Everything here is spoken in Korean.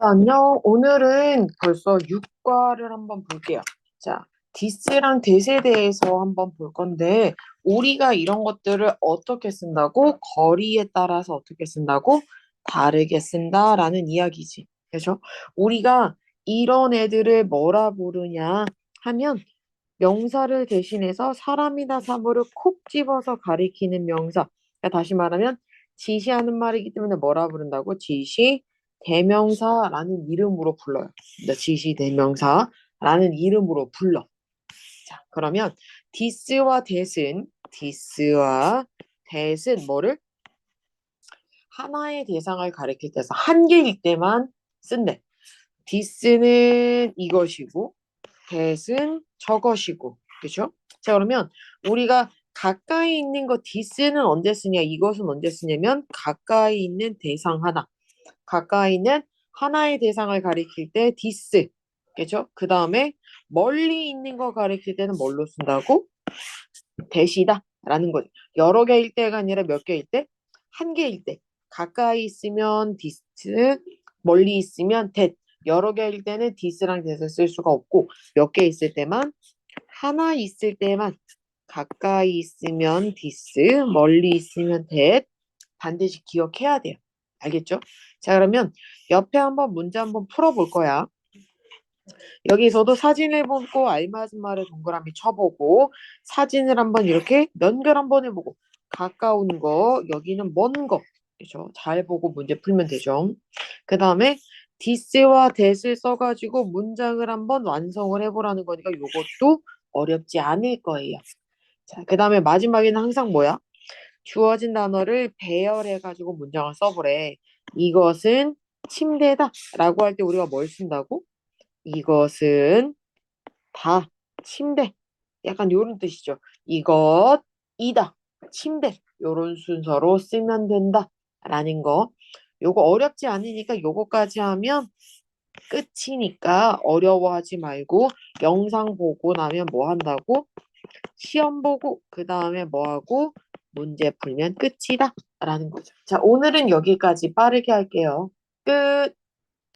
자, 안녕. 오늘은 벌써 육과를 한번 볼게요. 자, 디스랑 데스에 대해서 한번 볼 건데, 우리가 이런 것들을 어떻게 쓴다고? 거리에 따라서 어떻게 쓴다고? 다르게 쓴다라는 이야기지. 그죠? 우리가 이런 애들을 뭐라 부르냐 하면, 명사를 대신해서 사람이나 사물을 콕 집어서 가리키는 명사. 그러니까 다시 말하면, 지시하는 말이기 때문에 뭐라 부른다고? 지시, 대명사라는 이름으로 불러요. 네, 지시 대명사라는 이름으로 불러. 자, 그러면 디스와 대은 디스와 대은 뭐를 하나의 대상을 가리킬 때서 한 개일 때만 쓴대. 디스는 이것이고 대은 저것이고 그렇죠? 자 그러면 우리가 가까이 있는 거 디스는 언제 쓰냐 이것은 언제 쓰냐면 가까이 있는 대상 하나 가까이 있는 하나의 대상을 가리킬 때 디스. 그죠? 그 다음에 멀리 있는 거 가리킬 때는 뭘로 쓴다고? 대시다. 라는 거죠. 여러 개일 때가 아니라 몇 개일 때? 한 개일 때. 가까이 있으면 디스, 멀리 있으면 대. 여러 개일 때는 디스랑 대를 쓸 수가 없고 몇 개 있을 때만 하나 있을 때만 가까이 있으면 디스, 멀리 있으면 대 반드시 기억해야 돼요. 알겠죠? 자, 그러면 옆에 한번 문제 한번 풀어볼 거야. 여기서도 사진을 보고 알맞은 말을 동그라미 쳐보고 사진을 한번 이렇게 연결 한번 해보고 가까운 거, 여기는 먼 거. 그죠? 잘 보고 문제 풀면 되죠. 그 다음에 디스와 대을 써가지고 문장을 한번 완성을 해보라는 거니까 이것도 어렵지 않을 거예요. 자, 그 다음에 마지막에는 항상 뭐야? 주어진 단어를 배열해가지고 문장을 써보래. 이것은 침대다 라고 할 때 우리가 뭘 쓴다고? 이것은 다 침대. 약간 요런 뜻이죠. 이것이다. 침대. 요런 순서로 쓰면 된다. 라는 거. 요거 어렵지 않으니까 요거까지 하면 끝이니까 어려워하지 말고 영상 보고 나면 뭐 한다고? 시험 보고 그 다음에 뭐 하고 문제 풀면 끝이다 라는 거죠. 자 오늘은 여기까지 빠르게 할게요. 끝.